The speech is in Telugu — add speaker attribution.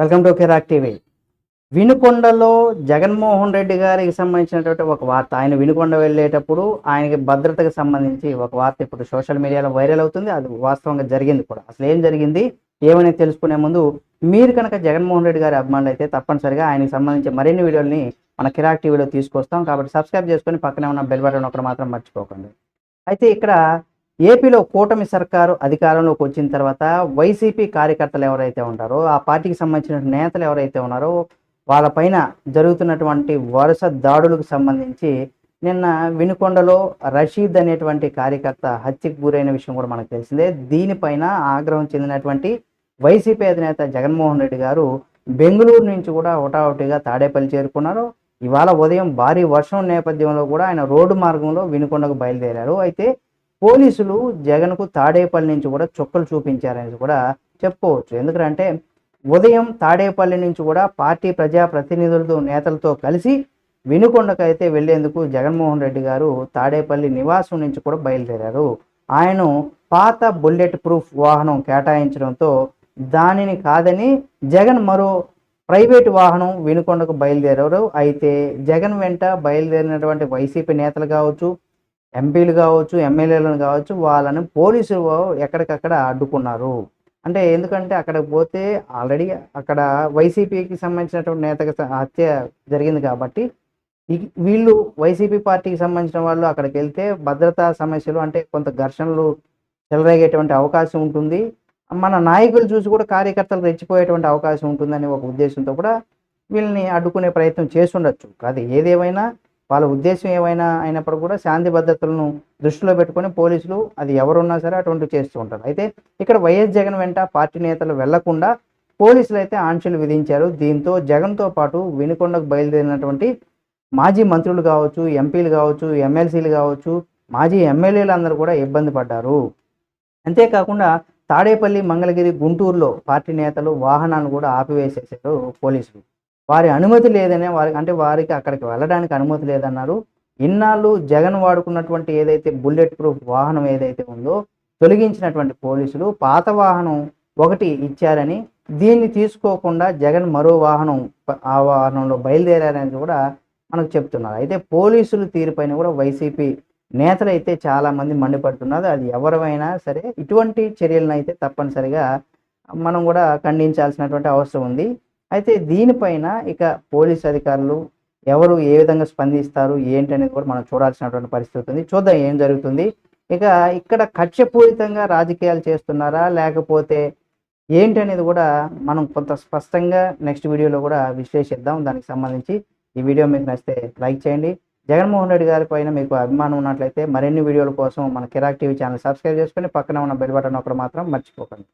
Speaker 1: Welcome to Kiraak TV. వినుకొండలో Jaganmohan Reddy గారికి సంబంధించినటువంటి ఒక వార్త. ఆయన వినుకొండ వెళ్ళేటప్పుడు ఆయనకి భద్రతకు సంబంధించి ఒక వార్త ఇప్పుడు సోషల్ మీడియాలో వైరల్ అవుతుంది. అది వాస్తవంగా జరిగింది కూడా. అసలు ఏం జరిగింది? ఏమని తెలుసుకునే ముందు మీరు కనుక జగన్మోహన్ రెడ్డి గారి అభిమానులు అయితే తప్పనిసరిగా ఆయనకి సంబంధించి మరిన్ని వీడియోని మన కిరాక్ టీవీలో తీసుకొస్తాం. కాబట్టి సబ్స్క్రైబ్ చేసుకొని పక్కనే ఉన్న బెల్ బటన్ ఒకటి మాత్రం మర్చిపోకండి. అయితే ఇక్కడ ఏపీలో కూటమి సర్కారు అధికారంలోకి వచ్చిన తర్వాత వైసీపీ కార్యకర్తలు ఎవరైతే ఉంటారో ఆ పార్టీకి సంబంధించిన నేతలు ఎవరైతే ఉన్నారో వాళ్ళపైన జరుగుతున్నటువంటి వరుస దాడులకు సంబంధించి నిన్న వినుకొండలో రషీద్ అనేటువంటి కార్యకర్త హత్యకు గురైన విషయం కూడా మనకు తెలిసిందే. దీనిపైన ఆగ్రహం చెందినటువంటి వైసీపీ అధినేత జగన్మోహన్ రెడ్డి గారు బెంగళూరు నుంచి కూడా హుటాహుటిగా తాడేపల్లి చేరుకున్నారు. ఇవాళ ఉదయం భారీ వర్షం నేపథ్యంలో కూడా ఆయన రోడ్డు మార్గంలో వినుకొండకు బయలుదేరారు. అయితే పోలీసులు జగన్కు తాడేపల్లి నుంచి కూడా చుక్కలు చూపించారని కూడా చెప్పుకోవచ్చు. ఎందుకంటే ఉదయం తాడేపల్లి నుంచి కూడా పార్టీ ప్రజా ప్రతినిధులతో నేతలతో కలిసి వినుకొండకైతే వెళ్ళేందుకు జగన్మోహన్ రెడ్డి గారు తాడేపల్లి నివాసం నుంచి కూడా బయలుదేరారు. ఆయన పాత బుల్లెట్ ప్రూఫ్ వాహనం కేటాయించడంతో దానిని కాదని జగన్ మరో ప్రైవేటు వాహనం వినుకొండకు బయలుదేరారు. అయితే జగన్ వెంట బయలుదేరినటువంటి వైసీపీ నేతలు కావచ్చు ఎంపీలు కావచ్చు ఎమ్మెల్యేలను కావచ్చు వాళ్ళని పోలీసులు ఎక్కడికక్కడ అడ్డుకున్నారు. అంటే ఎందుకంటే అక్కడికి పోతే ఆల్రెడీ అక్కడ వైసీపీకి సంబంధించినటువంటి నేతకి హత్య జరిగింది కాబట్టి వీళ్ళు వైసీపీ పార్టీకి సంబంధించిన వాళ్ళు అక్కడికి వెళ్తే భద్రతా సమస్యలు అంటే కొంత ఘర్షణలు చెలరేగేటువంటి అవకాశం ఉంటుంది. మన నాయకులు చూసి కూడా కార్యకర్తలు రెచ్చిపోయేటువంటి అవకాశం ఉంటుందని ఒక ఉద్దేశంతో కూడా వీళ్ళని అడ్డుకునే ప్రయత్నం చేస్తుండొచ్చు. అది ఏదేమైనా వాళ్ళ ఉద్దేశం ఏమైనా అయినప్పుడు కూడా శాంతి భద్రతలను దృష్టిలో పెట్టుకొని పోలీసులు అది ఎవరున్నా సరే అటువంటివి చేస్తూ ఉంటారు. అయితే ఇక్కడ వైఎస్ జగన్ వెంట పార్టీ నేతలు వెళ్ళకుండా పోలీసులు అయితే ఆంక్షలు విధించారు. దీంతో జగన్తో పాటు వినుకొండకు బయలుదేరినటువంటి మాజీ మంత్రులు కావచ్చు ఎంపీలు కావచ్చు ఎమ్మెల్సీలు కావచ్చు మాజీ ఎమ్మెల్యేలు అందరూ కూడా ఇబ్బంది పడ్డారు. అంతేకాకుండా తాడేపల్లి మంగళగిరి గుంటూరులో పార్టీ నేతలు వాహనాలను కూడా ఆపివేసేశారు పోలీసులు. వారి అనుమతి లేదనే వారికి అంటే వారికి అక్కడికి వెళ్ళడానికి అనుమతి లేదన్నారు. ఇన్నాళ్ళు జగన్ వాడుకున్నటువంటి ఏదైతే బుల్లెట్ ప్రూఫ్ వాహనం ఏదైతే ఉందో తొలగించినటువంటి పోలీసులు పాత వాహనం ఒకటి ఇచ్చారని దీన్ని తీసుకోకుండా జగన్ మరో వాహనం ఆ వాహనంలో బయలుదేరారని కూడా మనకు చెప్తున్నారు. అయితే పోలీసులు తీరుపైన కూడా వైసీపీ నేతలు అయితే చాలా మంది మండిపడుతున్నారు. అది ఎవరైనా సరే ఇటువంటి చర్యలను అయితే తప్పనిసరిగా మనం కూడా ఖండించాల్సినటువంటి అవసరం ఉంది. అయితే దీనిపైన ఇక పోలీస్ అధికారులు ఎవరు ఏ విధంగా స్పందిస్తారు ఏంటి అనేది కూడా మనం చూడాల్సినటువంటి పరిస్థితి ఉంది. చూద్దాం ఏం జరుగుతుంది. ఇక ఇక్కడ కక్షపూరితంగా రాజకీయాలు చేస్తున్నారా లేకపోతే ఏంటి అనేది కూడా మనం కొంత స్పష్టంగా నెక్స్ట్ వీడియోలో కూడా విశ్లేషిద్దాం. దానికి సంబంధించి ఈ వీడియో మీకు నచ్చితే లైక్ చేయండి. జగన్మోహన్ రెడ్డి గారి పైన మీకు అభిమానం ఉన్నట్లయితే మరిన్ని వీడియోల కోసం మన కిరాక్ టీవీ ఛానల్ సబ్స్క్రైబ్ చేసుకొని పక్కన ఉన్న బెల్ బటన్ ఒకటి మాత్రం మర్చిపోకండి.